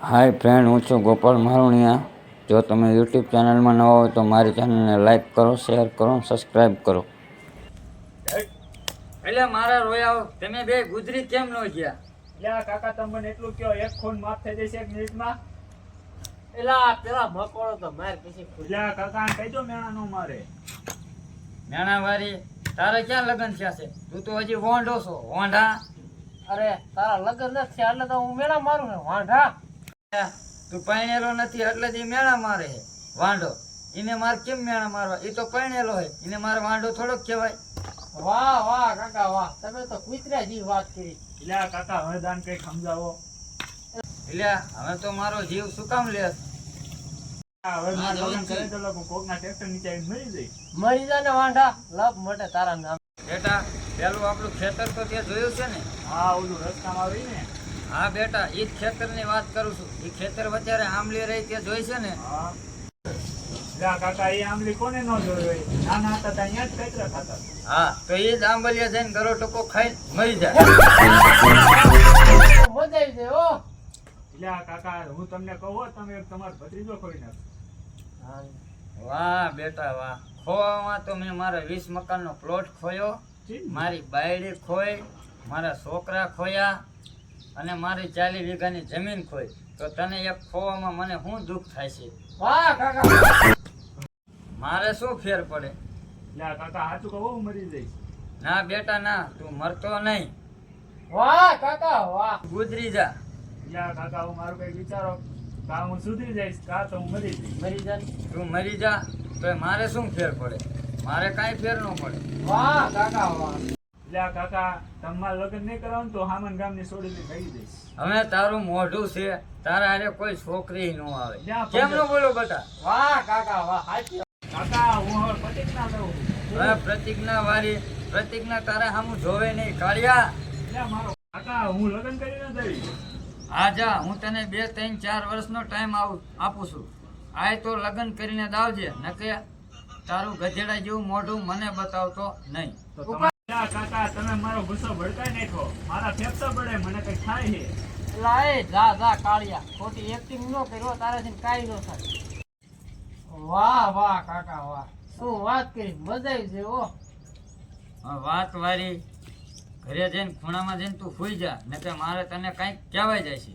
હાય friend હું છું ગોપાલ મારુણિયા. જો તમે યુટ્યુબ ચેનલમાં નવા હોય તો મારી ચેનલને લાઈક કરો શેર કરો સબસ્ક્રાઈબ કરો. એટલે મારા રોયા તમે બે ગુજરી કેમ ન ગયા? એટલે કાકા તમને એટલું કયો એક ખૂન માફ થઈ જશે એક મિનિટમાં? એલા પેલા મકોડો તો માર પછી ખુલ્લા કાકા કહી દો મેણા નો મારે. મેણાવારી તારે ક્યાં લગ્ન થયા છે? તું તો હજી વોંઢો છો વોંઢા? અરે તારા લગ્ન નથી થયા એટલે તો હું મેળા મારું ને વાંઢા? તું પરણેલો નથી એટલે જ મેળા મારે છે. વાંઢો એને મારે કેમ મેળા મારવા? એ તો પરણેલો હોય એને મારે વાંઢો થોડોક કહેવાય. વાહ વાહ કાકા વાહ. તમે તો કુતરા જીવ વાત કરી. એટલે કાકા હવે દાન કઈ સમજાવો. એટલે હવે તો મારો જીવ શું કામ લે? મારે લગ્ન કરે તો લોકો કોકના ટ્રેક્ટર નીચે મરી જાય. મરી જા ને વાંઢા. લપ મટે તારા નામ. બેટા પેલું આપણું ખેતર તો ત્યાં જોયું છે ને? હા ઓલું રસ્તામાં આવી ને હા બેટા એ જ ખેતરની વાત કરું છું. એ ખેતર વચ્ચે આંબલી રહી ત્યાં જોઈ છે ને? કાકા એ આંબલી કોને ન જોઈ નાના હતા ત્યાં જ ખેતર ખાતા. હા તો એ જ આંબલિયા જઈને ગરો ટકો ખાઈ મરી જાય. મજા આવી જાય ઓ લ્યા કાકા હું તમને કહું તમે તમારો ભત્રીજો ખોઈ નાખો. વાહ બેટા વાહ. ખોવામાં તો મેં મારા વીસ મકાનનો પ્લોટ ખોયો. મારી બાયડી ખોઈ મારા છોકરા ખોયા. અને મારી ચાલી વીઘાની જમીન ખોઈ. તો તને એક ખોવામાં મને શું દુઃખ થાય છે? વાહ કાકા. મારે શું ફેર પડે? ના કાકા હાચું કહો હું મરી જઈશ. ના બેટા ના તું મરતો નહીં. વાહ કાકા વાહ. ગુજરી જા. યા કાકા હું મારું કઈ વિચારો. કા હું સુધરી જઈશ. કા તો હું મરી જઈશ. મરી જા તું મરી જા તો મારે શું ફેર પડે? મારે કાંઈ ફેર ન પડે. વાહ કાકા વાહ. લ્યા કાકા તમાર લગ્ન નહીં કરાવું ને તો હામન ગામની છોડીને ભાગી દઈશ. હવે તારું મોઢું છે તારા હારે કોઈ છોકરી નો આવે. કેમ નો બોલો બેટા? વાહ કાકા વાહ સાચી કાકા હું હવે પ્રતિજ્ઞા લઉં હવે પ્રતિજ્ઞા વાળી પ્રતિજ્ઞા તારા સામું જોવે નહીં. કાળિયા! લ્યા મારો કાકા હું લગ્ન કરી ન દઈ આજા હું તને બે ત્રણ ચાર વર્ષનો ટાઈમ આવું આપું છું. આય તો લગ્ન કરીને દાવજે નકે તારું ગધેડા જેવું મોઢું મને બતાવતો નહીં. તો તમારે લ્યા કાકા તમે મારો ગુસ્સો ભડકાઈ નાખો મારા ફેફસા પડે મને કઈ થાય છે? એ જા જા કાળિયા. ખોટી એક્ટિંગ ન કર્યો તારાથી કાઈ ન થાય. વાહ વાહ કાકા વાહ. શું વાત કરી? મજા આવી છે ઓ વાત વારી ઘરે જઈને ખૂણામાં જઈને તું સુઈ જા નકે મારે તને કંઈક કહેવાય જાય છે.